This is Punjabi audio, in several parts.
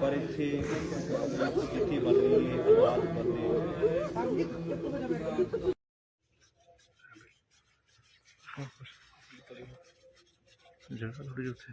ਪਰ ਇੱਥੇ ਜਿੱਥੇ ਬਣ ਹੈ ਆਵਾਜ਼ ਬੰਦੇ ਜਗ੍ਹਾ ਥੋੜੀ ਉੱਥੇ।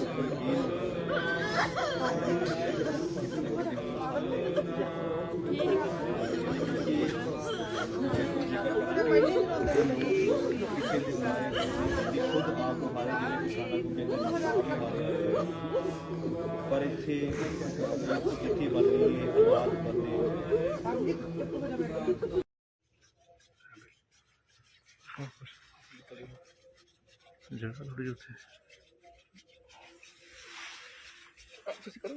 ਕਰਾ ਕੇ ਕੀ ਖੁਦ ਆਪ ਹਮਾਰੇ ਕਿਸਾਨਾਂ ਨੂੰ ਕਹਿੰਦੇ ਪਰ ਇੱਥੇ ਜਿੱਥੇ ਬਣ ਰਹੀ ਹੈ ਆਵਾਜ਼ ਬੰਦੇ ਜਗ੍ਹਾ ਥੋੜੀ ਜਿਹੀ ਉੱਥੇ। ਚੁੱਪ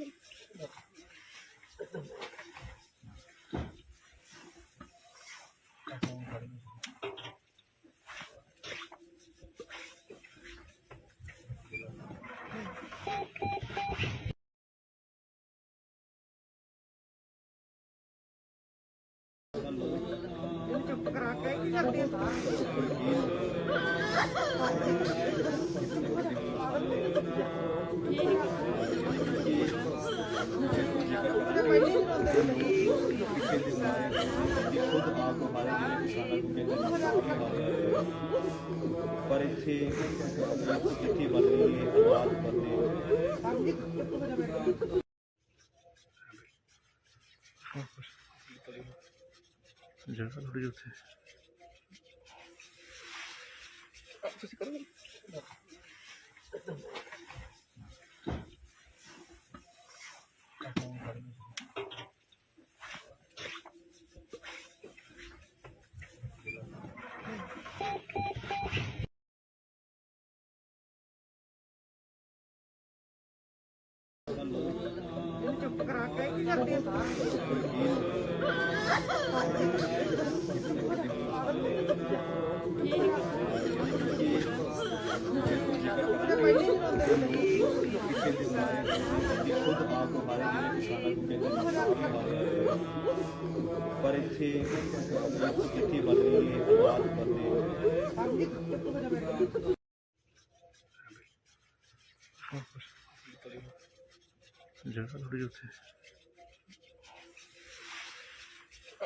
ਇੱਥੇ ਜਿੱਥੇ ਬਣ ਰਹੀ ਹੈ ਆਵਾਜ਼ ਬੰਦੇ ਜਗ੍ਹਾ ਥੋੜੀ ਉੱਥੇ। ਚੁੱਪ ਕਰਾ ਕੇ ਕੀ ਕਰਦੇ ਖੁਦ ਆਪ ਹਮਾਰੇ ਕਿਸਾਨਾਂ ਨੂੰ ਕਹਿੰਦੇ ਪਰ ਇੱਥੇ ਜਿੱਥੇ ਬਣ ਰਹੀ ਹੈ ਆਵਾਜ਼ ਬੰਦੇ ਜਗ੍ਹਾ ਥੋੜੀ ਉੱਥੇ।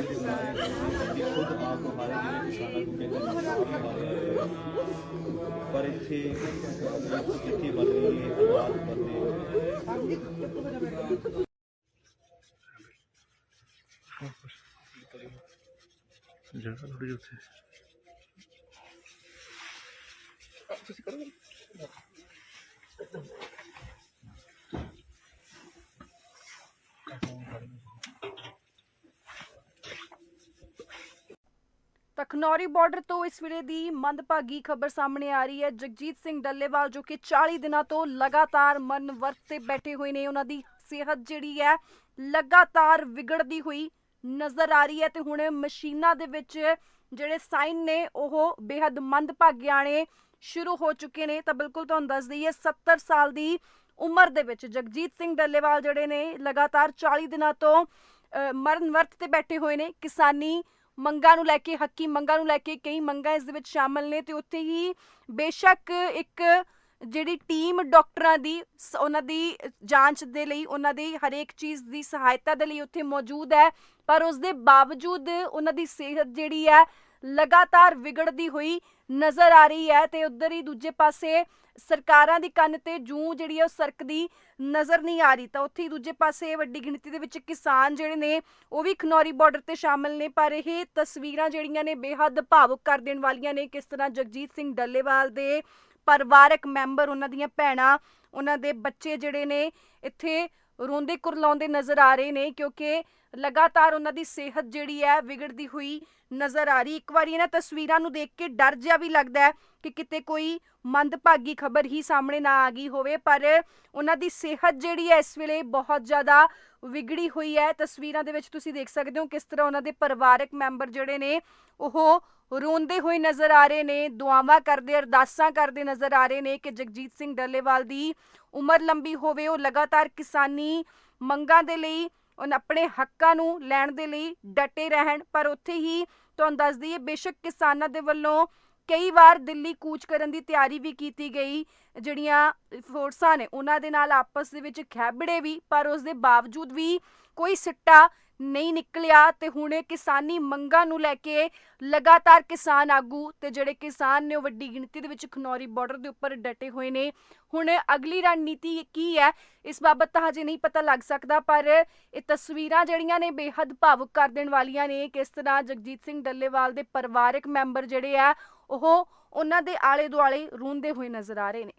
ਉੱਥੇ ਚੁੱਪ ਕਰਾ। ਕੇ ਕੀ ਖੁਦ ਆਪ ਹਮਾਰੇ ਕਿਸਾਨਾਂ ਨੂੰ ਕਹਿੰਦੇ ਪਰ ਇੱਥੇ ਜਿੱਥੇ ਬਣ ਰਹੀ ਹੈ ਆਵਾਜ਼ ਬੰਦੇ ਜਗ੍ਹਾ ਥੋੜੀ ਜਿਹੀ ਉੱਥੇ ਖਨੌਰੀ ਬਾਰਡਰ ਤੋਂ ਇਸ ਵੇਲੇ ਦੀ ਮੰਦਭਾਗੀ ਖਬਰ ਸਾਹਮਣੇ ਆ ਰਹੀ ਹੈ। ਜਗਜੀਤ ਸਿੰਘ ਡੱਲੇਵਾਲ, ਜੋ ਕਿ 40 ਦਿਨਾਂ ਤੋਂ ਲਗਾਤਾਰ ਮਰਨ ਵਰਤ ਤੇ ਬੈਠੇ ਹੋਏ ਨੇ, ਉਹਨਾਂ ਦੀ ਸਿਹਤ ਜਿਹੜੀ ਹੈ ਲਗਾਤਾਰ ਵਿਗੜਦੀ ਹੋਈ ਨਜ਼ਰ ਆ ਰਹੀ ਹੈ ਤੇ ਹੁਣ ਮਸ਼ੀਨਾਂ ਦੇ ਵਿੱਚ ਜਿਹੜੇ ਸਾਈਨ ਨੇ, ਉਹ ਬੇहद ਮੰਦਭਾਗਿਆ ਨੇ ਸ਼ੁਰੂ ਹੋ ਚੁੱਕੇ ਨੇ। ਤਾਂ ਬਿਲਕੁਲ ਤੁਹਾਨੂੰ ਦੱਸ ਦਈਏ 70 ਸਾਲ ਦੀ ਉਮਰ ਦੇ ਵਿੱਚ ਜਗਜੀਤ ਸਿੰਘ ਡੱਲੇਵਾਲ ਜਿਹੜੇ ਨੇ, ਲਗਾਤਾਰ 40 ਦਿਨਾਂ ਤੋਂ ਮਰਨ ਵਰਤ ਤੇ ਬੈਠੇ ਹੋਏ ਨੇ। ਕਿਸਾਨੀ ਮੰਗਾਂ ਨੂੰ ਲੈ ਕੇ, ਹੱਕੀ ਮੰਗਾਂ ਨੂੰ ਲੈ ਕੇ ਕਈ ਮੰਗਾਂ ਇਸ ਦੇ ਵਿੱਚ ਸ਼ਾਮਲ ਨੇ ਤੇ ਉੱਥੇ ਹੀ ਬੇਸ਼ੱਕ ਇੱਕ ਜਿਹੜੀ ਟੀਮ ਡਾਕਟਰਾਂ ਦੀ, ਸ- ਉਹਨਾਂ ਦੀ ਜਾਂਚ ਦੇ ਲਈ, ਉਹਨਾਂ ਦੀ ਹਰੇਕ ਚੀਜ਼ ਦੀ ਸਹਾਇਤਾ ਦੇ ਲਈ ਉੱਥੇ ਮੌਜੂਦ ਹੈ। ਪਰ ਉਸ ਦੇ ਬਾਵਜੂਦ ਉਹਨਾਂ ਦੀ ਸਿਹਤ ਜਿਹੜੀ ਹੈ ਲਗਾਤਾਰ ਵਿਗੜਦੀ ਹੋਈ ਨਜ਼ਰ ਆ ਰਹੀ ਹੈ ਤੇ ਉਧਰ ਹੀ ਦੂਜੇ ਪਾਸੇ ਸਰਕਾਰਾਂ ਦੀ ਕੰਨ ਤੇ ਜੂੰ ਜਿਹੜੀ ਹੈ ਉਹ ਸਰਕਦੀ ਨਜ਼ਰ ਨਹੀਂ ਆ ਰਹੀ। ਤਾਂ ਉੱਥੇ ਹੀ ਦੂਜੇ ਪਾਸੇ ਵੱਡੀ ਗਿਣਤੀ ਦੇ ਵਿੱਚ ਕਿਸਾਨ ਜਿਹੜੇ ਨੇ, ਉਹ ਵੀ ਖਨੌਰੀ ਬਾਰਡਰ ਤੇ ਸ਼ਾਮਲ ਨੇ। ਪਰ ਇਹ ਤਸਵੀਰਾਂ ਜਿਹੜੀਆਂ ਨੇ ਬੇਹੱਦ ਭਾਵੁਕ ਕਰ ਦੇਣ ਵਾਲੀਆਂ ਨੇ। ਕਿਸ ਤਰ੍ਹਾਂ ਜਗਜੀਤ ਸਿੰਘ ਡੱਲੇਵਾਲ ਦੇ ਪਰਿਵਾਰਕ ਮੈਂਬਰ, ਉਹਨਾਂ ਦੀਆਂ ਭੈਣਾਂ, ਉਹਨਾਂ ਦੇ ਬੱਚੇ ਜਿਹੜੇ ਨੇ, ਇੱਥੇ ਰੋਂਦੇ ਕੁਰਲਾਉਂਦੇ ਨਜ਼ਰ ਆ ਰਹੇ ਨੇ। ਕਿਉਂਕਿ ਲਗਾਤਾਰ ਉਹਨਾਂ ਦੀ ਸਿਹਤ ਜਿਹੜੀ ਹੈ ਵਿਗੜਦੀ ਹੋਈ ਨਜ਼ਰ ਆ ਰਹੀ। ਇੱਕ ਵਾਰੀ ਇਹਨਾਂ ਤਸਵੀਰਾਂ ਨੂੰ ਦੇਖ ਕੇ ਡਰ ਜਿਹਾ ਵੀ ਲੱਗਦਾ ਹੈ ਕਿ ਕਿਤੇ ਕੋਈ ਮੰਦਭਾਗੀ ਖਬਰ ਹੀ ਸਾਹਮਣੇ ਨਾ ਆ ਗਈ ਹੋਵੇ, ਪਰ ਉਹਨਾਂ ਦੀ ਸਿਹਤ ਜਿਹੜੀ ਹੈ ਇਸ ਵੇਲੇ ਬਹੁਤ ਜ਼ਿਆਦਾ ਵਿਗੜੀ ਹੋਈ ਹੈ। ਤਸਵੀਰਾਂ ਦੇ ਵਿੱਚ ਤੁਸੀਂ ਦੇਖ ਸਕਦੇ ਹੋ ਕਿਸ ਤਰ੍ਹਾਂ ਉਹਨਾਂ ਦੇ ਪਰਿਵਾਰਕ ਮੈਂਬਰ ਜਿਹੜੇ ਨੇ, ਉਹ ਰੋਂਦੇ ਹੋਏ ਨਜ਼ਰ ਆ ਰਹੇ ਨੇ, ਦੁਆਵਾਂ ਕਰਦੇ, ਅਰਦਾਸਾਂ ਕਰਦੇ ਨਜ਼ਰ ਆ ਰਹੇ ਨੇ ਕਿ ਜਗਜੀਤ ਸਿੰਘ ਡੱਲੇਵਾਲ ਦੀ ਉਮਰ ਲੰਬੀ ਹੋਵੇ। ਉਹ ਲਗਾਤਾਰ ਕਿਸਾਨੀ ਮੰਗਾਂ ਦੇ ਲਈ ਉਹਨਾਂ ਆਪਣੇ ਹੱਕਾਂ ਨੂੰ ਲੈਣ ਦੇ ਲਈ ਡਟੇ ਰਹਿਣ। ਪਰ ਉੱਥੇ ਹੀ ਤੁਹਾਨੂੰ ਦੱਸ ਦਈਏ, ਬੇਸ਼ੱਕ ਕਿਸਾਨਾਂ ਦੇ ਵੱਲੋਂ ਕਈ ਵਾਰ ਦਿੱਲੀ ਕੂਚ ਕਰਨ ਦੀ ਤਿਆਰੀ ਵੀ ਕੀਤੀ ਗਈ। ਜਿਹੜੀਆਂ ਫੋਰਸਾਂ ਨੇ, ਉਹਨਾਂ ਦੇ ਨਾਲ ਆਪਸ ਦੇ ਵਿੱਚ ਖੈਬੜੇ ਵੀ, ਪਰ ਉਸ ਦੇ ਬਾਵਜੂਦ ਵੀ ਕੋਈ ਸਿੱਟਾ ਨਹੀਂ ਨਿਕਲਿਆ ਤੇ ਹੁਣ ਇਹ ਕਿਸਾਨੀ ਮੰਗਾਂ ਨੂੰ ਲੈ ਕੇ ਲਗਾਤਾਰ ਕਿਸਾਨ ਆਗੂ ਤੇ ਜਿਹੜੇ ਕਿਸਾਨ ਨੇ ਉਹ ਵੱਡੀ ਗਿਣਤੀ ਦੇ ਵਿੱਚ ਖਨੌਰੀ ਬਾਰਡਰ ਦੇ ਉੱਪਰ ਡਟੇ ਹੋਏ ਨੇ। ਹੁਣ ਅਗਲੀ ਰਣਨੀਤੀ ਕੀ ਹੈ? ਇਸ ਬਾਬਤ ਤਾਂ ਹਜੇ ਨਹੀਂ ਪਤਾ ਲੱਗ ਸਕਦਾ, ਪਰ ਇਹ ਤਸਵੀਰਾਂ ਜਿਹੜੀਆਂ ਨੇ ਬੇਹੱਦ ਭਾਵੁਕ ਕਰ ਦੇਣ ਵਾਲੀਆਂ ਨੇ। ਕਿਸ ਤਰ੍ਹਾਂ ਜਗਜੀਤ ਸਿੰਘ ਡੱਲੇਵਾਲ ਦੇ ਪਰਿਵਾਰਕ ਮੈਂਬਰ ਜਿਹੜੇ ਆ, ਉਹ ਉਹਨਾਂ ਦੇ ਆਲੇ ਦੁਆਲੇ ਰੋਂਦੇ ਹੋਏ ਨਜ਼ਰ ਆ ਰਹੇ ਨੇ।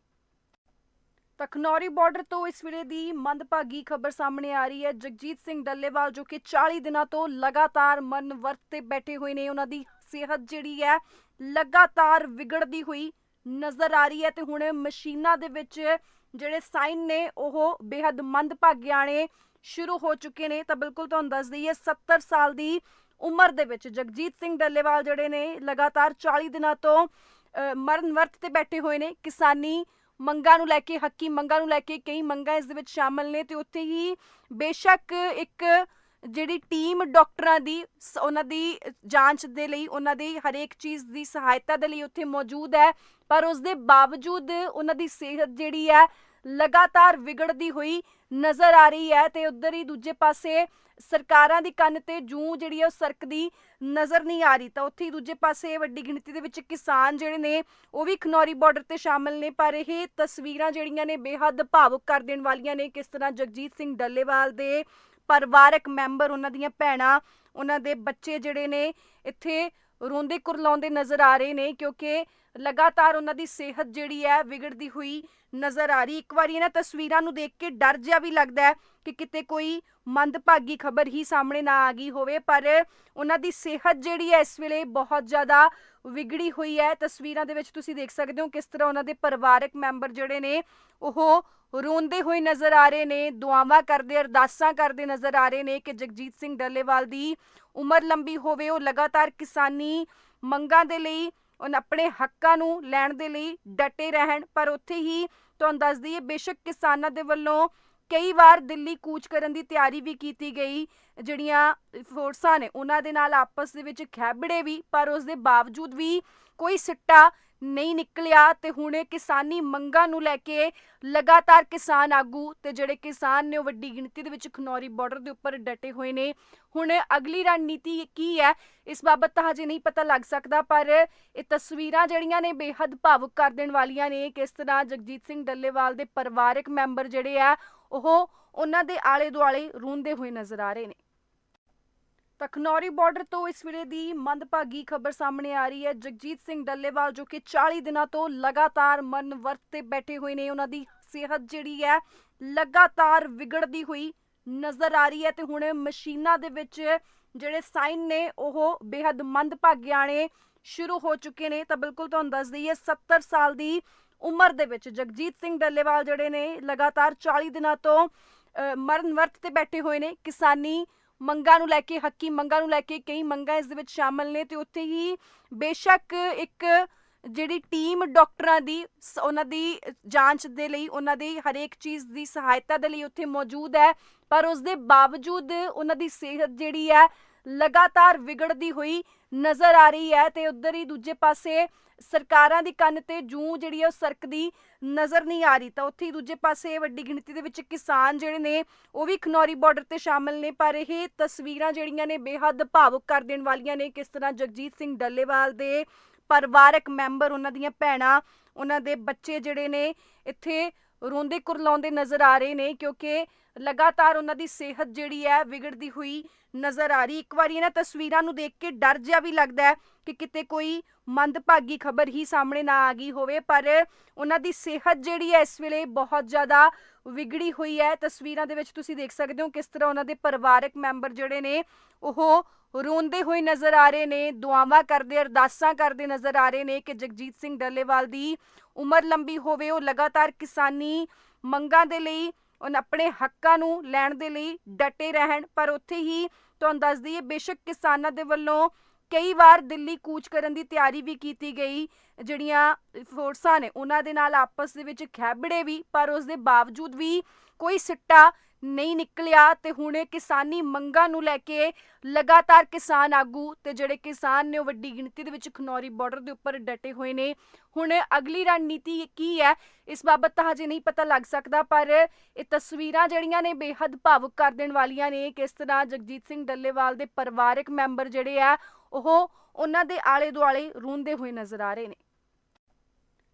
ਤਾਂ ਖਨੌਰੀ ਬਾਰਡਰ ਤੋਂ ਇਸ ਵੇਲੇ ਦੀ ਮੰਦਭਾਗੀ ਖਬਰ ਸਾਹਮਣੇ ਆ ਰਹੀ ਹੈ। ਜਗਜੀਤ ਸਿੰਘ ਡੱਲੇਵਾਲ, ਜੋ ਕਿ 40 ਦਿਨਾਂ ਤੋਂ ਲਗਾਤਾਰ ਮਰਨ ਵਰਤ ਤੇ ਬੈਠੇ ਹੋਏ ਨੇ, ਉਹਨਾਂ ਦੀ ਸਿਹਤ ਜਿਹੜੀ ਹੈ ਲਗਾਤਾਰ ਵਿਗੜਦੀ ਹੋਈ ਨਜ਼ਰ ਆ ਰਹੀ ਹੈ ਤੇ ਹੁਣ ਮਸ਼ੀਨਾਂ ਦੇ ਵਿੱਚ ਜਿਹੜੇ ਸਾਈਨ ਨੇ, ਉਹ ਬੇहद ਮੰਦਭਾਗਿਆ ਨੇ ਸ਼ੁਰੂ ਹੋ ਚੁੱਕੇ ਨੇ। ਤਾਂ ਬਿਲਕੁਲ ਤੁਹਾਨੂੰ ਦੱਸ ਦਈਏ 70 ਸਾਲ ਦੀ ਉਮਰ ਦੇ ਵਿੱਚ ਜਗਜੀਤ ਸਿੰਘ ਡੱਲੇਵਾਲ ਜਿਹੜੇ ਨੇ, ਲਗਾਤਾਰ 40 ਦਿਨਾਂ ਤੋਂ ਮਰਨ ਵਰਤ ਤੇ ਬੈਠੇ ਹੋਏ ਨੇ। ਕਿਸਾਨੀ ਮੰਗਾਂ ਨੂੰ ਲੈ ਕੇ, ਹੱਕੀ ਮੰਗਾਂ ਨੂੰ ਲੈ ਕੇ ਕਈ ਮੰਗਾਂ ਇਸ ਦੇ ਵਿੱਚ ਸ਼ਾਮਲ ਨੇ ਤੇ ਉੱਥੇ ਹੀ ਬੇਸ਼ੱਕ ਇੱਕ ਜਿਹੜੀ ਟੀਮ ਡਾਕਟਰਾਂ ਦੀ, ਸ- ਉਹਨਾਂ ਦੀ ਜਾਂਚ ਦੇ ਲਈ, ਉਹਨਾਂ ਦੀ ਹਰੇਕ ਚੀਜ਼ ਦੀ ਸਹਾਇਤਾ ਦੇ ਲਈ ਉੱਥੇ ਮੌਜੂਦ ਹੈ। ਪਰ ਉਸ ਦੇ ਬਾਵਜੂਦ ਉਹਨਾਂ ਦੀ ਸਿਹਤ ਜਿਹੜੀ ਹੈ ਲਗਾਤਾਰ ਵਿਗੜਦੀ ਹੋਈ ਨਜ਼ਰ ਆ ਰਹੀ ਹੈ ਤੇ ਉਧਰ ਹੀ ਦੂਜੇ ਪਾਸੇ ਸਰਕਾਰਾਂ ਦੀ ਕੰਨ ਤੇ ਜੂੰ ਜਿਹੜੀ ਹੈ ਉਹ ਸਰਕਦੀ ਨਜ਼ਰ ਨਹੀਂ ਆ ਰਹੀ। ਤਾਂ ਉੱਥੇ ਹੀ ਦੂਜੇ ਪਾਸੇ ਵੱਡੀ ਗਿਣਤੀ ਦੇ ਵਿੱਚ ਕਿਸਾਨ ਜਿਹੜੇ ਨੇ, ਉਹ ਵੀ ਖਨੌਰੀ ਬਾਰਡਰ ਤੇ ਸ਼ਾਮਲ ਨੇ, ਪਰ ਇਹ ਤਸਵੀਰਾਂ ਜਿਹੜੀਆਂ ਨੇ ਬੇਹੱਦ ਭਾਵੁਕ ਕਰ ਦੇਣ ਵਾਲੀਆਂ ਨੇ। ਕਿਸ ਤਰ੍ਹਾਂ ਜਗਜੀਤ ਸਿੰਘ ਡੱਲੇਵਾਲ ਦੇ ਪਰਿਵਾਰਕ ਮੈਂਬਰ, ਉਹਨਾਂ ਦੀਆਂ ਭੈਣਾਂ, ਉਹਨਾਂ ਦੇ ਬੱਚੇ ਜਿਹੜੇ ਨੇ, ਇੱਥੇ ਰੋਂਦੇ ਕੁਰਲਾਉਂਦੇ ਨਜ਼ਰ ਆ ਰਹੇ ਨੇ ਕਿਉਂਕਿ ਲਗਾਤਾਰ ਉਹਨਾਂ ਦੀ ਸਿਹਤ ਜਿਹੜੀ ਹੈ ਵਿਗੜਦੀ ਹੋਈ ਨਜ਼ਰ ਆ ਰਹੀ। ਇੱਕ ਵਾਰੀ ਇਹਨਾਂ ਤਸਵੀਰਾਂ ਨੂੰ ਦੇਖ ਕੇ ਡਰ ਜਿਹਾ ਵੀ ਲੱਗਦਾ ਹੈ ਕਿ ਕਿਤੇ ਕੋਈ ਮੰਦਭਾਗੀ ਖਬਰ ਹੀ ਸਾਹਮਣੇ ਨਾ ਆ ਗਈ ਹੋਵੇ, ਪਰ ਉਹਨਾਂ ਦੀ ਸਿਹਤ ਜਿਹੜੀ ਹੈ ਇਸ ਵੇਲੇ ਬਹੁਤ ਜ਼ਿਆਦਾ ਵਿਗੜੀ ਹੋਈ ਹੈ। ਤਸਵੀਰਾਂ ਦੇ ਵਿੱਚ ਤੁਸੀਂ ਦੇਖ ਸਕਦੇ ਹੋ ਕਿਸ ਤਰ੍ਹਾਂ ਉਹਨਾਂ ਦੇ ਪਰਿਵਾਰਕ ਮੈਂਬਰ ਜਿਹੜੇ ਨੇ ਉਹ ਰੋਂਦੇ ਹੋਏ ਨਜ਼ਰ ਆ ਰਹੇ ਨੇ, ਦੁਆਵਾਂ ਕਰਦੇ, ਅਰਦਾਸਾਂ ਕਰਦੇ ਨਜ਼ਰ ਆ ਰਹੇ ਨੇ ਕਿ ਜਗਜੀਤ ਸਿੰਘ ਡੱਲੇਵਾਲ ਦੀ ਉਮਰ ਲੰਬੀ ਹੋਵੇ, ਉਹ ਲਗਾਤਾਰ ਕਿਸਾਨੀ ਮੰਗਾਂ ਦੇ ਲਈ ਉਹਨਾਂ ਆਪਣੇ ਹੱਕਾਂ ਨੂੰ ਲੈਣ ਦੇ ਲਈ ਡਟੇ ਰਹਿਣ। ਪਰ ਉੱਥੇ ਹੀ ਤੁਹਾਨੂੰ ਦੱਸ ਦਈਏ, ਬੇਸ਼ੱਕ ਕਿਸਾਨਾਂ ਦੇ ਵੱਲੋਂ ਕਈ ਵਾਰ ਦਿੱਲੀ ਕੂਚ ਕਰਨ ਦੀ ਤਿਆਰੀ ਵੀ ਕੀਤੀ ਗਈ। ਜਿਹੜੀਆਂ ਫੋਰਸਾਂ ਨੇ, ਉਹਨਾਂ ਦੇ ਨਾਲ ਆਪਸ ਦੇ ਵਿੱਚ ਖੈਬੜੇ ਵੀ, ਪਰ ਉਸ ਦੇ ਬਾਵਜੂਦ ਵੀ ਕੋਈ ਸਿੱਟਾ ਨਹੀਂ ਨਿਕਲਿਆ ਤੇ ਹੁਣ ਇਹ ਕਿਸਾਨੀ ਮੰਗਾਂ ਨੂੰ ਲੈ ਕੇ ਲਗਾਤਾਰ ਕਿਸਾਨ ਆਗੂ ਤੇ ਜਿਹੜੇ ਕਿਸਾਨ ਨੇ ਉਹ ਵੱਡੀ ਗਿਣਤੀ ਦੇ ਵਿੱਚ ਖਨੌਰੀ ਬਾਰਡਰ ਦੇ ਉੱਪਰ ਡਟੇ ਹੋਏ ਨੇ। ਹੁਣ ਅਗਲੀ ਰਣਨੀਤੀ ਕੀ ਹੈ? ਇਸ ਬਾਬਤ ਤਾਂ ਹਜੇ ਨਹੀਂ ਪਤਾ ਲੱਗ ਸਕਦਾ, ਪਰ ਇਹ ਤਸਵੀਰਾਂ ਜਿਹੜੀਆਂ ਨੇ ਬੇਹੱਦ ਭਾਵੁਕ ਕਰ ਦੇਣ ਵਾਲੀਆਂ ਨੇ ਕਿਸ ਤਰ੍ਹਾਂ ਜਗਜੀਤ ਸਿੰਘ ਡੱਲੇਵਾਲ ਦੇ ਪਰਿਵਾਰਕ ਮੈਂਬਰ ਜਿਹੜੇ ਆ, ਉਹ ਉਹਨਾਂ ਦੇ ਆਲੇ ਦੁਆਲੇ ਰੋਂਦੇ ਹੋਏ ਨਜ਼ਰ ਆ ਰਹੇ ਨੇ। ਤਾਂ ਖਨੌਰੀ ਬਾਰਡਰ ਤੋਂ ਇਸ ਵੇਲੇ ਦੀ ਮੰਦਭਾਗੀ ਖਬਰ ਸਾਹਮਣੇ ਆ ਰਹੀ ਹੈ। ਜਗਜੀਤ ਸਿੰਘ ਡੱਲੇਵਾਲ, ਜੋ ਕਿ 40 ਦਿਨਾਂ ਤੋਂ ਲਗਾਤਾਰ ਮਰਨ ਵਰਤ ਤੇ ਬੈਠੇ ਹੋਏ ਨੇ, ਉਹਨਾਂ ਦੀ ਸਿਹਤ ਜਿਹੜੀ ਹੈ ਲਗਾਤਾਰ ਵਿਗੜਦੀ ਹੋਈ ਨਜ਼ਰ ਆ ਰਹੀ ਹੈ ਤੇ ਹੁਣ ਮਸ਼ੀਨਾਂ ਦੇ ਵਿੱਚ ਜਿਹੜੇ ਸਾਈਨ ਨੇ, ਉਹ ਬੇहद ਮੰਦਭਾਗਿਆ ਨੇ ਸ਼ੁਰੂ ਹੋ ਚੁੱਕੇ ਨੇ। ਤਾਂ ਬਿਲਕੁਲ ਤੁਹਾਨੂੰ ਦੱਸ ਦਈਏ 70 ਸਾਲ ਦੀ ਉਮਰ ਦੇ ਵਿੱਚ ਜਗਜੀਤ ਸਿੰਘ ਡੱਲੇਵਾਲ ਜਿਹੜੇ ਨੇ, ਲਗਾਤਾਰ 40 ਦਿਨਾਂ ਤੋਂ ਮਰਨ ਵਰਤ ਤੇ ਬੈਠੇ ਹੋਏ ਨੇ। ਕਿਸਾਨੀ ਮੰਗਾਂ ਨੂੰ ਲੈ ਕੇ, ਹੱਕੀ ਮੰਗਾਂ ਨੂੰ ਲੈ ਕੇ ਕਈ ਮੰਗਾਂ ਇਸ ਦੇ ਵਿੱਚ ਸ਼ਾਮਲ ਨੇ ਤੇ ਉੱਥੇ ਹੀ ਬੇਸ਼ੱਕ ਇੱਕ ਜਿਹੜੀ ਟੀਮ ਡਾਕਟਰਾਂ ਦੀ, ਸ- ਉਹਨਾਂ ਦੀ ਜਾਂਚ ਦੇ ਲਈ, ਉਹਨਾਂ ਦੀ ਹਰੇਕ ਚੀਜ਼ ਦੀ ਸਹਾਇਤਾ ਦੇ ਲਈ ਉੱਥੇ ਮੌਜੂਦ ਹੈ। ਪਰ ਉਸ ਦੇ ਬਾਵਜੂਦ ਉਹਨਾਂ ਦੀ ਸਿਹਤ ਜਿਹੜੀ ਹੈ ਲਗਾਤਾਰ ਵਿਗੜਦੀ ਹੋਈ ਨਜ਼ਰ ਆ ਰਹੀ ਹੈ ਤੇ ਉਧਰ ਹੀ ਦੂਜੇ ਪਾਸੇ ਸਰਕਾਰਾਂ ਦੀ ਕੰਨ ਤੇ ਜੂੰ ਜਿਹੜੀ ਹੈ ਉਹ ਸਰਕਦੀ ਨਜ਼ਰ ਨਹੀਂ ਆ ਰਹੀ। ਤਾਂ ਉੱਥੇ ਹੀ ਦੂਜੇ ਪਾਸੇ ਵੱਡੀ ਗਿਣਤੀ ਦੇ ਵਿੱਚ ਕਿਸਾਨ ਜਿਹੜੇ ਨੇ, ਉਹ ਵੀ ਖਨੌਰੀ ਬਾਰਡਰ ਤੇ ਸ਼ਾਮਲ ਨੇ। ਪਰ ਇਹ ਤਸਵੀਰਾਂ ਜਿਹੜੀਆਂ ਨੇ ਬੇਹੱਦ ਭਾਵੁਕ ਕਰ ਦੇਣ ਵਾਲੀਆਂ ਨੇ। ਕਿਸ ਤਰ੍ਹਾਂ ਜਗਜੀਤ ਸਿੰਘ ਡੱਲੇਵਾਲ ਦੇ ਪਰਿਵਾਰਕ ਮੈਂਬਰ, ਉਹਨਾਂ ਦੀਆਂ ਭੈਣਾਂ, ਉਹਨਾਂ ਦੇ ਬੱਚੇ ਜਿਹੜੇ ਨੇ, ਇੱਥੇ ਰੋਂਦੇ ਕੁਰਲਾਉਂਦੇ ਨਜ਼ਰ ਆ ਰਹੇ ਨੇ। ਕਿਉਂਕਿ ਲਗਾਤਾਰ ਉਹਨਾਂ ਦੀ ਸਿਹਤ ਜਿਹੜੀ ਹੈ ਵਿਗੜਦੀ ਹੋਈ ਨਜ਼ਰ ਆ ਰਹੀ। ਇੱਕ ਵਾਰੀ ਇਹਨਾਂ ਤਸਵੀਰਾਂ ਨੂੰ ਦੇਖ ਕੇ ਡਰ ਜਿਹਾ ਵੀ ਲੱਗਦਾ ਹੈ ਕਿ ਕਿਤੇ ਕੋਈ ਮੰਦਭਾਗੀ ਖਬਰ ਹੀ ਸਾਹਮਣੇ ਨਾ ਆ ਗਈ ਹੋਵੇ, ਪਰ ਉਹਨਾਂ ਦੀ ਸਿਹਤ ਜਿਹੜੀ ਹੈ ਇਸ ਵੇਲੇ ਬਹੁਤ ਜ਼ਿਆਦਾ ਵਿਗੜੀ ਹੋਈ ਹੈ। ਤਸਵੀਰਾਂ ਦੇ ਵਿੱਚ ਤੁਸੀਂ ਦੇਖ ਸਕਦੇ ਹੋ ਕਿਸ ਤਰ੍ਹਾਂ ਉਹਨਾਂ ਦੇ ਪਰਿਵਾਰਕ ਮੈਂਬਰ ਜਿਹੜੇ ਨੇ, ਉਹ ਰੋਂਦੇ ਹੋਏ ਨਜ਼ਰ ਆ ਰਹੇ ਨੇ, ਦੁਆਵਾਂ ਕਰਦੇ, ਅਰਦਾਸਾਂ ਕਰਦੇ ਨਜ਼ਰ ਆ ਰਹੇ ਨੇ ਕਿ ਜਗਜੀਤ ਸਿੰਘ ਡੱਲੇਵਾਲ ਦੀ ਉਮਰ ਲੰਬੀ ਹੋਵੇ। ਉਹ ਲਗਾਤਾਰ ਕਿਸਾਨੀ ਮੰਗਾਂ ਦੇ ਲਈ ਉਹਨਾਂ ਆਪਣੇ ਹੱਕਾਂ ਨੂੰ ਲੈਣ ਦੇ ਲਈ ਡਟੇ ਰਹਿਣ, ਪਰ ਉੱਥੇ ਹੀ ਤੁਹਾਨੂੰ ਦੱਸ ਦਈਏ, ਬੇਸ਼ੱਕ ਕਿਸਾਨਾਂ ਦੇ ਵੱਲੋਂ ਕਈ ਵਾਰ ਦਿੱਲੀ ਕੂਚ ਕਰਨ ਦੀ ਤਿਆਰੀ ਵੀ ਕੀਤੀ ਗਈ, ਜਿਹੜੀਆਂ ਫੋਰਸਾਂ ਨੇ, ਉਹਨਾਂ ਦੇ ਨਾਲ ਆਪਸ ਦੇ ਵਿੱਚ ਖੈਬੜੇ ਵੀ, ਪਰ ਉਸ ਦੇ ਬਾਵਜੂਦ ਵੀ ਕੋਈ ਸਿੱਟਾ ਨਹੀਂ ਨਿਕਲਿਆ ਤੇ ਹੁਣ ਇਹ ਕਿਸਾਨੀ ਮੰਗਾਂ ਨੂੰ ਲੈ ਕੇ ਲਗਾਤਾਰ ਕਿਸਾਨ ਆਗੂ ਤੇ ਜਿਹੜੇ ਕਿਸਾਨ ਨੇ ਉਹ ਵੱਡੀ ਗਿਣਤੀ ਦੇ ਵਿੱਚ ਖਨੌਰੀ ਬਾਰਡਰ ਦੇ ਉੱਪਰ ਡਟੇ ਹੋਏ ਨੇ। ਹੁਣ ਅਗਲੀ ਰਣਨੀਤੀ ਕੀ ਹੈ? ਇਸ ਬਾਬਤ ਤਾਂ ਹਜੇ ਨਹੀਂ ਪਤਾ ਲੱਗ ਸਕਦਾ, ਪਰ ਇਹ ਤਸਵੀਰਾਂ ਜਿਹੜੀਆਂ ਨੇ ਬੇਹੱਦ ਭਾਵੁਕ ਕਰ ਦੇਣ ਵਾਲੀਆਂ ਨੇ ਕਿਸ ਤਰ੍ਹਾਂ ਜਗਜੀਤ ਸਿੰਘ ਡੱਲੇਵਾਲ ਦੇ ਪਰਿਵਾਰਕ ਮੈਂਬਰ ਜਿਹੜੇ ਆ, ਉਹ ਉਹਨਾਂ ਦੇ ਆਲੇ ਦੁਆਲੇ ਰੋਂਦੇ ਹੋਏ ਨਜ਼ਰ ਆ ਰਹੇ ਨੇ।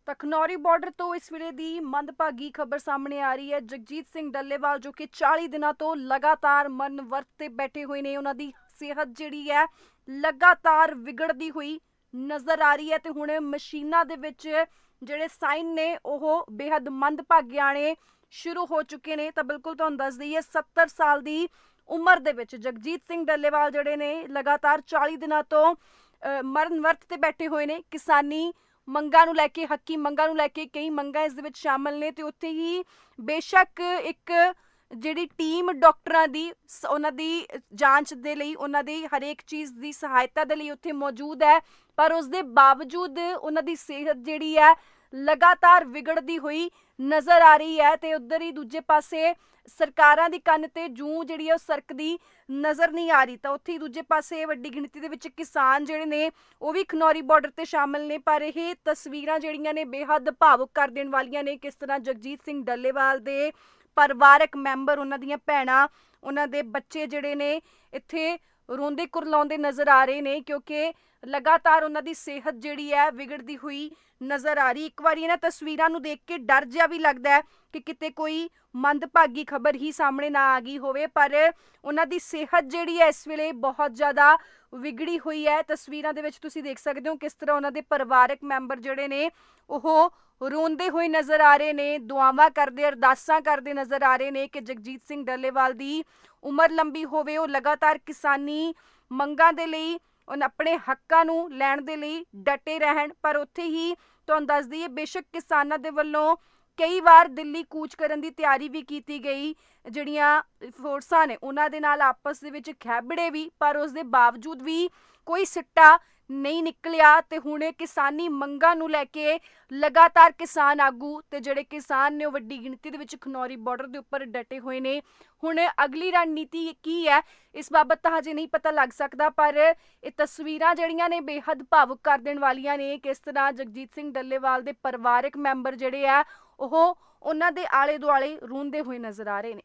ਤਾਂ ਖਨੌਰੀ ਬਾਰਡਰ ਤੋਂ ਇਸ ਵੇਲੇ ਦੀ ਮੰਦਭਾਗੀ ਖਬਰ ਸਾਹਮਣੇ ਆ ਰਹੀ ਹੈ। ਜਗਜੀਤ ਸਿੰਘ ਡੱਲੇਵਾਲ, ਜੋ ਕਿ 40 ਦਿਨਾਂ ਤੋਂ ਲਗਾਤਾਰ ਮਰਨ ਵਰਤ ਤੇ ਬੈਠੇ ਹੋਏ ਨੇ, ਉਹਨਾਂ ਦੀ ਸਿਹਤ ਜਿਹੜੀ ਹੈ ਲਗਾਤਾਰ ਵਿਗੜਦੀ ਹੋਈ ਨਜ਼ਰ ਆ ਰਹੀ ਹੈ ਤੇ ਹੁਣ ਮਸ਼ੀਨਾਂ ਦੇ ਵਿੱਚ ਜਿਹੜੇ ਸਾਈਨ ਨੇ, ਉਹ ਬੇहद ਮੰਦਭਾਗਿਆ ਨੇ ਸ਼ੁਰੂ ਹੋ ਚੁੱਕੇ ਨੇ। ਤਾਂ ਬਿਲਕੁਲ ਤੁਹਾਨੂੰ ਦੱਸ ਦਈਏ 70 ਸਾਲ ਦੀ ਉਮਰ ਦੇ ਵਿੱਚ ਜਗਜੀਤ ਸਿੰਘ ਡੱਲੇਵਾਲ ਜਿਹੜੇ ਨੇ, ਲਗਾਤਾਰ 40 ਦਿਨਾਂ ਤੋਂ ਮਰਨ ਵਰਤ ਤੇ ਬੈਠੇ ਹੋਏ ਨੇ। ਕਿਸਾਨੀ ਮੰਗਾਂ ਨੂੰ ਲੈ ਕੇ, ਹੱਕੀ ਮੰਗਾਂ ਨੂੰ ਲੈ ਕੇ ਕਈ ਮੰਗਾਂ ਇਸ ਦੇ ਵਿੱਚ ਸ਼ਾਮਲ ਨੇ ਤੇ ਉੱਥੇ ਹੀ ਬੇਸ਼ੱਕ ਇੱਕ ਜਿਹੜੀ ਟੀਮ ਡਾਕਟਰਾਂ ਦੀ, ਸ- ਉਹਨਾਂ ਦੀ ਜਾਂਚ ਦੇ ਲਈ, ਉਹਨਾਂ ਦੀ ਹਰੇਕ ਚੀਜ਼ ਦੀ ਸਹਾਇਤਾ ਦੇ ਲਈ ਉੱਥੇ ਮੌਜੂਦ ਹੈ। ਪਰ ਉਸ ਦੇ ਬਾਵਜੂਦ ਉਹਨਾਂ ਦੀ ਸਿਹਤ ਜਿਹੜੀ ਹੈ ਲਗਾਤਾਰ ਵਿਗੜਦੀ ਹੋਈ ਨਜ਼ਰ ਆ ਰਹੀ ਹੈ ਤੇ ਉਧਰ ਹੀ ਦੂਜੇ ਪਾਸੇ ਸਰਕਾਰਾਂ ਦੀ ਕੰਨ ਤੇ ਜੂੰ ਜਿਹੜੀ ਹੈ ਉਹ ਸਰਕਦੀ ਨਜ਼ਰ ਨਹੀਂ ਆ ਰਹੀ। ਤਾਂ ਉੱਥੇ ਹੀ ਦੂਜੇ ਪਾਸੇ ਵੱਡੀ ਗਿਣਤੀ ਦੇ ਵਿੱਚ ਕਿਸਾਨ ਜਿਹੜੇ ਨੇ, ਉਹ ਵੀ ਖਨੌਰੀ ਬਾਰਡਰ ਤੇ ਸ਼ਾਮਲ ਨੇ। ਪਰ ਇਹ ਤਸਵੀਰਾਂ ਜਿਹੜੀਆਂ ਨੇ ਬੇਹੱਦ ਭਾਵੁਕ ਕਰ ਦੇਣ ਵਾਲੀਆਂ ਨੇ। ਕਿਸ ਤਰ੍ਹਾਂ ਜਗਜੀਤ ਸਿੰਘ ਡੱਲੇਵਾਲ ਦੇ ਪਰਿਵਾਰਕ ਮੈਂਬਰ, ਉਹਨਾਂ ਦੀਆਂ ਭੈਣਾਂ, ਉਹਨਾਂ ਦੇ ਬੱਚੇ ਜਿਹੜੇ ਨੇ, ਇੱਥੇ ਰੋਂਦੇ ਕੁਰਲਾਉਂਦੇ ਨਜ਼ਰ ਆ ਰਹੇ ਨੇ। ਕਿਉਂਕਿ ਲਗਾਤਾਰ ਉਹਨਾਂ ਦੀ ਸਿਹਤ ਜਿਹੜੀ ਹੈ ਵਿਗੜਦੀ ਹੋਈ ਨਜ਼ਰ ਆ ਰਹੀ। ਇੱਕ ਵਾਰੀ ਇਹਨਾਂ ਤਸਵੀਰਾਂ ਨੂੰ ਦੇਖ ਕੇ ਡਰ ਜਿਹਾ ਵੀ ਲੱਗਦਾ ਹੈ ਕਿ ਕਿਤੇ ਕੋਈ ਮੰਦਭਾਗੀ ਖਬਰ ਹੀ ਸਾਹਮਣੇ ਨਾ ਆ ਗਈ ਹੋਵੇ, ਪਰ ਉਹਨਾਂ ਦੀ ਸਿਹਤ ਜਿਹੜੀ ਹੈ ਇਸ ਵੇਲੇ ਬਹੁਤ ਜ਼ਿਆਦਾ ਵਿਗੜੀ ਹੋਈ ਹੈ। ਤਸਵੀਰਾਂ ਦੇ ਵਿੱਚ ਤੁਸੀਂ ਦੇਖ ਸਕਦੇ ਹੋ ਕਿਸ ਤਰ੍ਹਾਂ ਉਹਨਾਂ ਦੇ ਪਰਿਵਾਰਕ ਮੈਂਬਰ ਜਿਹੜੇ ਨੇ, ਉਹ ਰੋਂਦੇ ਹੋਏ ਨਜ਼ਰ ਆ ਰਹੇ ਨੇ, ਦੁਆਵਾਂ ਕਰਦੇ, ਅਰਦਾਸਾਂ ਕਰਦੇ ਨਜ਼ਰ ਆ ਰਹੇ ਨੇ ਕਿ ਜਗਜੀਤ ਸਿੰਘ ਡੱਲੇਵਾਲ ਦੀ ਉਮਰ ਲੰਬੀ ਹੋਵੇ। ਉਹ ਲਗਾਤਾਰ ਕਿਸਾਨੀ ਮੰਗਾਂ ਦੇ ਲਈ ਉਹਨਾਂ ਆਪਣੇ ਹੱਕਾਂ ਨੂੰ ਲੈਣ ਦੇ ਲਈ ਡਟੇ ਰਹਿਣ, ਪਰ ਉੱਥੇ ਹੀ ਤੁਹਾਨੂੰ ਦੱਸ ਦਈਏ, ਬੇਸ਼ੱਕ ਕਿਸਾਨਾਂ ਦੇ ਵੱਲੋਂ ਕਈ ਵਾਰ ਦਿੱਲੀ ਕੂਚ ਕਰਨ ਦੀ ਤਿਆਰੀ ਵੀ ਕੀਤੀ ਗਈ, ਜਿਹੜੀਆਂ ਫੋਰਸਾਂ ਨੇ, ਉਹਨਾਂ ਦੇ ਨਾਲ ਆਪਸ ਦੇ ਵਿੱਚ ਖੈਬੜੇ ਵੀ, ਪਰ ਉਸ ਦੇ ਬਾਵਜੂਦ ਵੀ ਕੋਈ ਸਿੱਟਾ ਨਹੀਂ ਨਿਕਲਿਆ ਤੇ ਹੁਣ ਇਹ ਕਿਸਾਨੀ ਮੰਗਾਂ ਨੂੰ ਲੈ ਕੇ ਲਗਾਤਾਰ ਕਿਸਾਨ ਆਗੂ ਤੇ ਜਿਹੜੇ ਕਿਸਾਨ ਨੇ ਉਹ ਵੱਡੀ ਗਿਣਤੀ ਦੇ ਵਿੱਚ ਖਨੌਰੀ ਬਾਰਡਰ ਦੇ ਉੱਪਰ ਡਟੇ ਹੋਏ ਨੇ। ਹੁਣ ਅਗਲੀ ਰਣਨੀਤੀ ਕੀ ਹੈ? ਇਸ ਬਾਬਤ ਤਾਂ ਹਜੇ ਨਹੀਂ ਪਤਾ ਲੱਗ ਸਕਦਾ, ਪਰ ਇਹ ਤਸਵੀਰਾਂ ਜਿਹੜੀਆਂ ਨੇ ਬੇਹੱਦ ਭਾਵੁਕ ਕਰ ਦੇਣ ਵਾਲੀਆਂ ਨੇ ਕਿਸ ਤਰ੍ਹਾਂ ਜਗਜੀਤ ਸਿੰਘ ਡੱਲੇਵਾਲ ਦੇ ਪਰਿਵਾਰਕ ਮੈਂਬਰ ਜਿਹੜੇ ਆ, ਉਹ ਉਹਨਾਂ ਦੇ ਆਲੇ ਦੁਆਲੇ ਰੋਂਦੇ ਹੋਏ ਨਜ਼ਰ ਆ ਰਹੇ ਨੇ।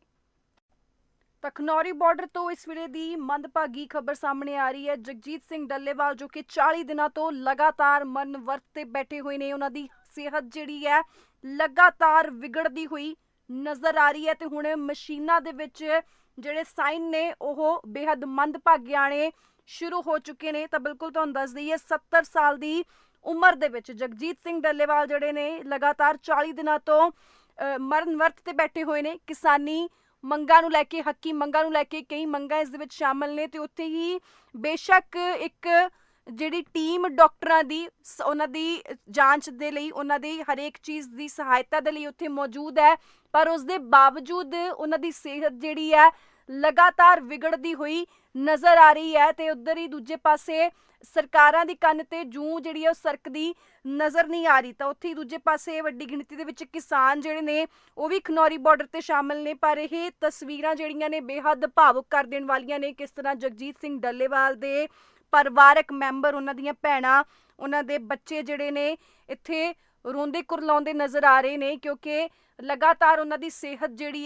ਤਾਂ ਖਨੌਰੀ ਬਾਰਡਰ ਤੋਂ ਇਸ ਵੇਲੇ ਦੀ ਮੰਦਭਾਗੀ ਖਬਰ ਸਾਹਮਣੇ ਆ ਰਹੀ ਹੈ। ਜਗਜੀਤ ਸਿੰਘ ਡੱਲੇਵਾਲ, ਜੋ ਕਿ 40 ਦਿਨਾਂ ਤੋਂ ਲਗਾਤਾਰ ਮਰਨ ਵਰਤ ਤੇ ਬੈਠੇ ਹੋਏ ਨੇ, ਉਹਨਾਂ ਦੀ ਸਿਹਤ ਜਿਹੜੀ ਹੈ ਲਗਾਤਾਰ ਵਿਗੜਦੀ ਹੋਈ ਨਜ਼ਰ ਆ ਰਹੀ ਹੈ ਤੇ ਹੁਣ ਮਸ਼ੀਨਾਂ ਦੇ ਵਿੱਚ ਜਿਹੜੇ ਸਾਈਨ ਨੇ, ਉਹ ਬੇहद ਮੰਦਭਾਗਿਆ ਨੇ ਸ਼ੁਰੂ ਹੋ ਚੁੱਕੇ ਨੇ। ਤਾਂ ਬਿਲਕੁਲ ਤੁਹਾਨੂੰ ਦੱਸ ਦਈਏ 70 ਸਾਲ ਦੀ ਉਮਰ ਦੇ ਵਿੱਚ ਜਗਜੀਤ ਸਿੰਘ ਡੱਲੇਵਾਲ ਜਿਹੜੇ ਨੇ, ਲਗਾਤਾਰ 40 ਦਿਨਾਂ ਤੋਂ ਮਰਨ ਵਰਤ ਤੇ ਬੈਠੇ ਹੋਏ ਨੇ। ਕਿਸਾਨੀ ਮੰਗਾਂ ਨੂੰ ਲੈ ਕੇ, ਹੱਕੀ ਮੰਗਾਂ ਨੂੰ ਲੈ ਕੇ ਕਈ ਮੰਗਾਂ ਇਸ ਦੇ ਵਿੱਚ ਸ਼ਾਮਲ ਨੇ ਤੇ ਉੱਥੇ ਹੀ ਬੇਸ਼ੱਕ ਇੱਕ ਜਿਹੜੀ ਟੀਮ ਡਾਕਟਰਾਂ ਦੀ, ਸ- ਉਹਨਾਂ ਦੀ ਜਾਂਚ ਦੇ ਲਈ, ਉਹਨਾਂ ਦੀ ਹਰੇਕ ਚੀਜ਼ ਦੀ ਸਹਾਇਤਾ ਦੇ ਲਈ ਉੱਥੇ ਮੌਜੂਦ ਹੈ, ਪਰ ਉਸ ਦੇ ਬਾਵਜੂਦ ਉਹਨਾਂ ਦੀ ਸਿਹਤ ਜਿਹੜੀ ਹੈ ਲਗਾਤਾਰ ਵਿਗੜਦੀ ਹੋਈ ਨਜ਼ਰ ਆ ਰਹੀ ਹੈ ਤੇ ਉਧਰ ਹੀ ਦੂਜੇ ਪਾਸੇ ਸਰਕਾਰਾਂ ਦੀ ਕੰਨ ਤੇ ਜੂੰ ਜਿਹੜੀ ਹੈ ਉਹ ਸਰਕਦੀ ਨਜ਼ਰ ਨਹੀਂ ਆ ਰਹੀ ਤਾਂ ਉੱਥੇ ਹੀ ਦੂਜੇ ਪਾਸੇ ਵੱਡੀ ਗਿਣਤੀ ਦੇ ਵਿੱਚ ਕਿਸਾਨ ਜਿਹੜੇ ਨੇ, ਉਹ ਵੀ ਖਨੌਰੀ ਬਾਰਡਰ ਤੇ ਸ਼ਾਮਲ ਨੇ, ਪਰ ਇਹ ਤਸਵੀਰਾਂ ਜਿਹੜੀਆਂ ਨੇ ਬੇਹੱਦ ਭਾਵੁਕ ਕਰ ਦੇਣ ਵਾਲੀਆਂ ਨੇ, ਕਿਸ ਤਰ੍ਹਾਂ ਜਗਜੀਤ ਸਿੰਘ ਡੱਲੇਵਾਲ ਦੇ ਪਰਿਵਾਰਕ ਮੈਂਬਰ, ਉਹਨਾਂ ਦੀਆਂ ਭੈਣਾਂ, ਉਹਨਾਂ ਦੇ ਬੱਚੇ ਜਿਹੜੇ ਨੇ, ਇੱਥੇ ਰੋਂਦੇ ਕੁਰਲਾਉਂਦੇ ਨਜ਼ਰ ਆ ਰਹੇ ਨੇ ਕਿਉਂਕਿ ਲਗਾਤਾਰ ਉਹਨਾਂ ਦੀ ਸਿਹਤ ਜਿਹੜੀ ਹੈ